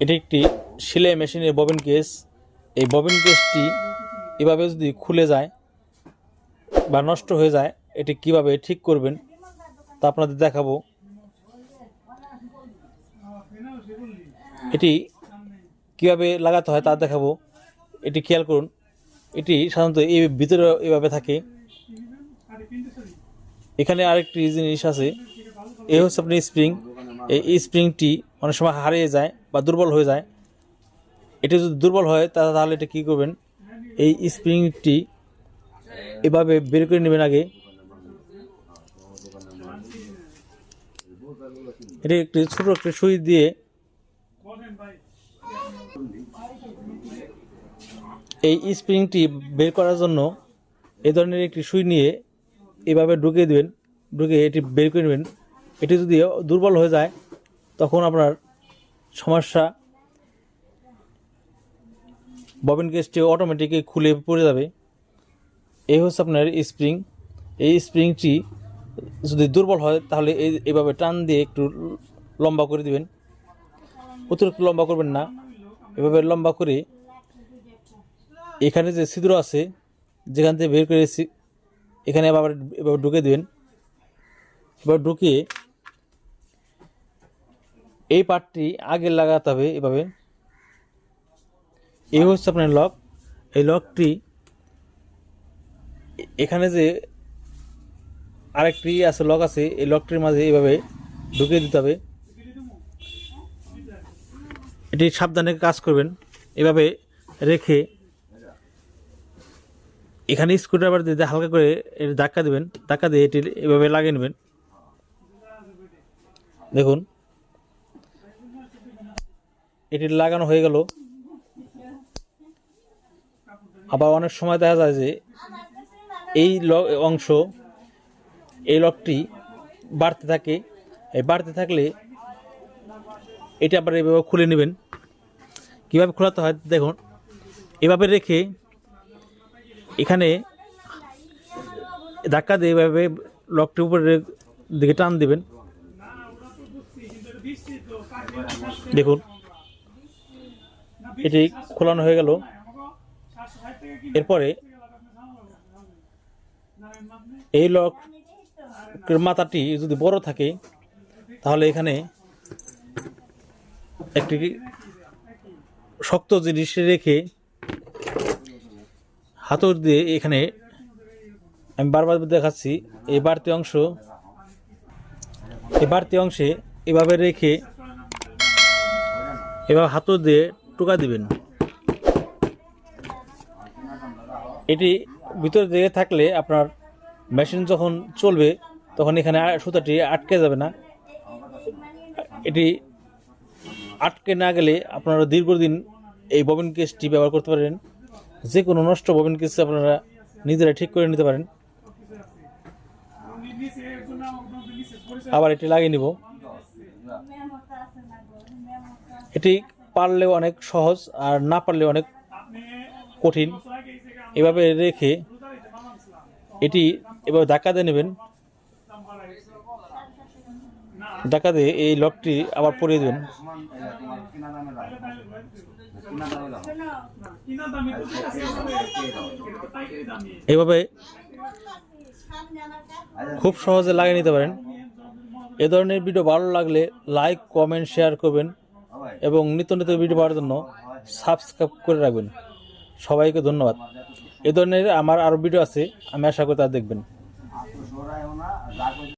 এটি একটি সেলাই মেশিনের ববিন কেস এই ববিন কেসটি এভাবে যদি খুলে যায় বা নষ্ট হয়ে যায়, এটি কীভাবে ঠিক করবেন তা আপনাদের দেখাবো। এটি কীভাবে লাগাতে হয় তা দেখাবো। এটি খেয়াল করুন, এটি সাধারণত এই ভিতরে এভাবে থাকে। এখানে আরেকটি জিনিস আছে, এই হচ্ছে আপনি স্প্রিং এই স্প্রিংটি অনেক সময় হারিয়ে যায়। দুর্বল হয়ে যায়, এটি যদি দুর্বল হয় তাহলে এটা কী করবেন? এই স্প্রিংটি এভাবে বের করে নেবেন আগে। এটি একটি ছোটো একটি সুই দিয়ে এই স্প্রিংটি বের করার জন্য এ ধরনের একটি সুই নিয়ে এভাবে ঢুকিয়ে দেবেন, ঢুকিয়ে এটি বের করে নেবেন। এটি যদি দুর্বল হয়ে যায়, তখন আপনার সমস্যা। ববিন কেসটি অটোমেটিকই খুলে পড়ে যাবে। এই হচ্ছে আপনার স্প্রিং এই স্প্রিংটি যদি দুর্বল হয়, তাহলে এই এভাবে টান দিয়ে একটু লম্বা করে দিবেন। অতিরিক্ত লম্বা করবেন না। এভাবে লম্বা করে এখানে যে ছিদ্র আছে, যেখান থেকে বের করেছি এখানে আবার এভাবে ঢুকে দেবেন। এবার ঢুকিয়ে এই পার্টটি আগে লাগাতে হবে এভাবে। এই হচ্ছে আপনার লক। এই লকটি এখানে যে আরেকটি আছে, লক আছে, এই লকটির মাঝে এইভাবে ঢুকিয়ে দিতে হবে। এটি সাবধানে কাজ করবেন। এভাবে রেখে এখানে স্ক্রুড্রাইভার দিয়ে হালকা করে এটি ধাক্কা দেবেন। ধাক্কা দিয়ে এটি এভাবে লাগিয়ে নেবেন। দেখুন। এটি লাগানো হয়ে গেল। আবার অনেক সময় দেখা যায় যে এই অংশ, এই লকটি বাড়তে থাকে। এই বাড়তে থাকলে এটা আবার এভাবে খুলে নেবেন। কীভাবে খোলাতে হয় দেখুন, এভাবে রেখে এখানে ধাক্কা দিয়ে এভাবে লকটির উপরে দিকে টান দিবেন। দেখুন এটি খোলানো হয়ে গেল। এরপরে এই লক মাথাটি যদি বড় থাকে, তাহলে এখানে একটি শক্ত জিনিস রেখে হাতর দিয়ে এখানে আমি বারবার দেখাচ্ছি, এই বাড়তি অংশ, এই বাড়তি অংশে এভাবে রেখে এভাবে হাতর দিয়ে টোকা দিবেন এটি ভিতরে দিকে থাকলে আপনার মেশিন যখন চলবে, তখন এখানে সুতাটি আটকে যাবে না। এটি আটকে না গেলে আপনারা দীর্ঘদিন এই ববিন কেসটি ব্যবহার করতে পারেন। যে কোনো নষ্ট ববিন কেস আপনারা নিজেরা ঠিক করে নিতে পারেন। আবার এটি লাগিয়ে নিব। এটি পারলেও অনেক সহজ আর না পারলেও অনেক কঠিন। এভাবে রেখে এটি এভাবে ধাক্কা দিয়ে নেবেন। ধাক্কা দিয়ে এই লকটি আবার পরিয়ে দেবেন। এভাবে খুব সহজে লাগিয়ে নিতে পারেন। এ ধরনের ভিডিও ভালো লাগলে লাইক, কমেন্ট, শেয়ার করবেন। এবং নিত্য নিত্য ভিডিও পাওয়ার জন্য সাবস্ক্রাইব করে রাখবেন। সবাইকে ধন্যবাদ। এ ধরনের আমার আরও ভিডিও আছে, আমি আশা করি তা দেখবেন।